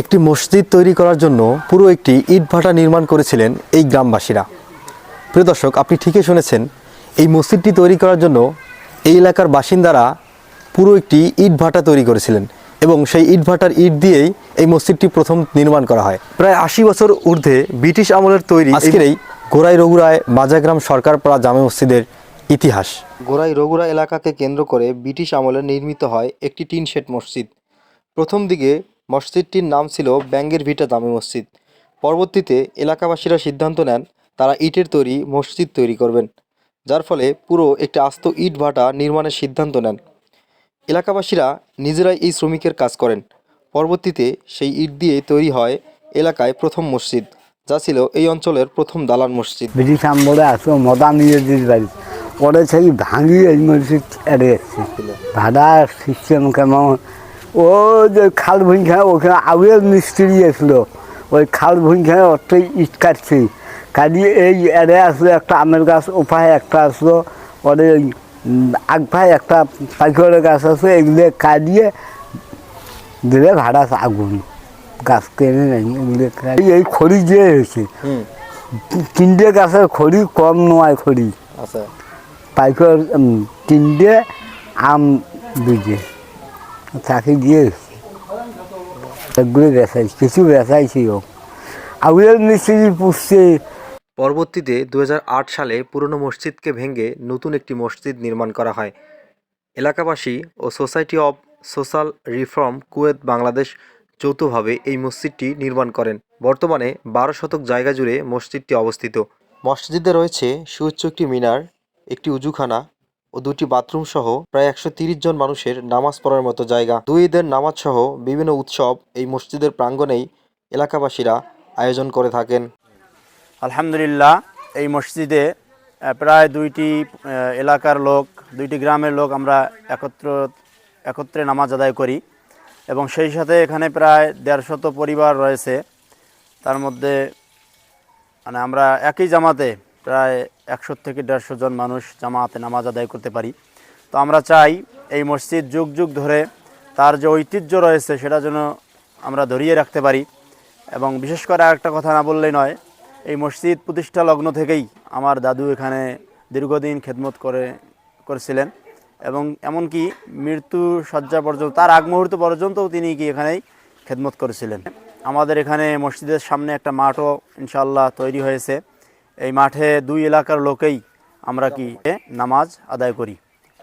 একটি মসজিদ তৈরি করার জন্য পুরো একটি ইটভাটা নির্মাণ করেছিলেন এই গ্রামবাসীরা। প্রিয় দর্শক আপনি ঠিকই শুনেছেন এই মসজিদটি তৈরি করার জন্য এই এলাকার বাসিন্দারা পুরো একটি ইটভাটা তৈরি করেছিলেন এবং সেই ইটভাটার ইট দিয়েই এই মসজিদটি প্রথম নির্মাণ করা হয়। প্রায় আশি বছর ঊর্ধ্বে ব্রিটিশ আমলের তৈরি আজকের এই গোড়াই রঘুরায় বাজাগ্রাম সরকারপাড়া জামে মসজিদের ইতিহাস। গোড়াই রঘুরা এলাকাকে কেন্দ্র করে ব্রিটিশ আমলে নির্মিত হয় একটি টিন শেড মসজিদ। প্রথম দিকে মসজিদটির নাম ছিল ব্যাঙ্গের ভিটা জামে মসজিদ। পরবর্তীতে এলাকাবাসীরা সিদ্ধান্ত নেন, তারা ইটের তৈরি মসজিদ তৈরি করবেন, যার ফলে পুরো একটি আস্ত ইট ভাটা নির্মাণের সিদ্ধান্ত নেন। এলাকাবাসীরা নিজেরাই এই শ্রমিকের কাজ করেন। পরবর্তীতে সেই ইট দিয়ে তৈরি হয় এলাকায় প্রথম মসজিদ, যা ছিল এই অঞ্চলের প্রথম দালান মসজিদ। ব্রিটিশ আমলে আসো মদান বাড়ি পরে। সেই ভাঙি এই মসজিদ এড়ে এসেছিল। ভাড়ার সিস্টেম কেমন ও যে খাল ভুঁইখানে ওখানে আউয়ের মিস্ত্রি এসলো ওই খাল ভুঁইখানে অতই ইট কাটছে। কাটিয়ে এই এড়ে আসলো একটা আমের গাছ ওপায় একটা আসলো পরে ওই আগভাই একটা পাখিরের গাছ আছে এগুলো কাটিয়ে দিলে ভাড়া আগুন। গাছ কেনে নেই এগুলো এই খড়ি যে হয়েছে তিনটে গাছের খড়ি কম নয় খড়ি। আচ্ছা। পাইকার তিনটে আম দুইটে। তাকে দিয়ে এগুলো বেচাই কিছু বেচাইছিল আউয়ের মিস্ত্রি পুষছে। পরবর্তীতে দু হাজার আট সালে পুরনো মসজিদকে ভেঙে নতুন একটি মসজিদ নির্মাণ করা হয়। এলাকাবাসী ও society of social reform Kuwait Bangladesh যৌথভাবে এই মসজিদটি নির্মাণ করেন। বর্তমানে বারো শতক জায়গা জুড়ে মসজিদটি অবস্থিত। মসজিদে রয়েছে সুউচ্চ একটি মিনার, একটি উজুখানা ও দুটি বাথরুম সহ প্রায় একশো জন মানুষের নামাজ পড়ার মতো জায়গা। দুই ঈদের নামাজ সহ বিভিন্ন উৎসব এই মসজিদের প্রাঙ্গণেই এলাকাবাসীরা আয়োজন করে থাকেন। আলহামদুলিল্লাহ, এই মসজিদে প্রায় দুইটি এলাকার লোক, দুইটি গ্রামের লোক আমরা একত্র, একত্রে নামাজ আদায় করি এবং সেই সাথে এখানে প্রায় দেড়শত পরিবার রয়েছে। তার মধ্যে মানে আমরা একই জামাতে প্রায় একশো থেকে দেড়শো জন মানুষ জামাতে নামাজ আদায় করতে পারি। তো আমরা চাই এই মসজিদ যুগ যুগ ধরে তার যে ঐতিহ্য রয়েছে সেটা যেন আমরা ধরিয়ে রাখতে পারি এবং বিশেষ করে আরেকটা কথা না বললেই নয়, এই মসজিদ প্রতিষ্ঠা লগ্ন থেকেই আমার দাদু এখানে দীর্ঘদিন খেদমত করে, করেছিলেন এবং এমনকি মৃত্যু শয্যা পর্যন্ত, তার আগ মুহূর্ত পর্যন্তও তিনি কি এখানেই খেদমত করেছিলেন। আমাদের এখানে মসজিদের সামনে একটা মাঠও ইনশাল্লাহ তৈরি হয়েছে। এই মাঠে দুই এলাকার লোকেই আমরা কি নামাজ আদায় করি।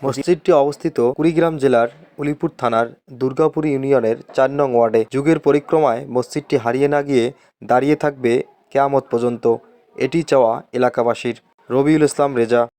মসজিদটি অবস্থিত কুড়িগ্রাম জেলার উলিপুর থানার দুর্গাপুর ইউনিয়নের চার নং ওয়ার্ডে। যুগের পরিক্রমায় মসজিদটি হারিয়ে না গিয়ে দাঁড়িয়ে থাকবে কেয়ামত পর্যন্ত। এটি চাওয়া এলাকাবাসীর। রবিউল ইসলাম রেজা।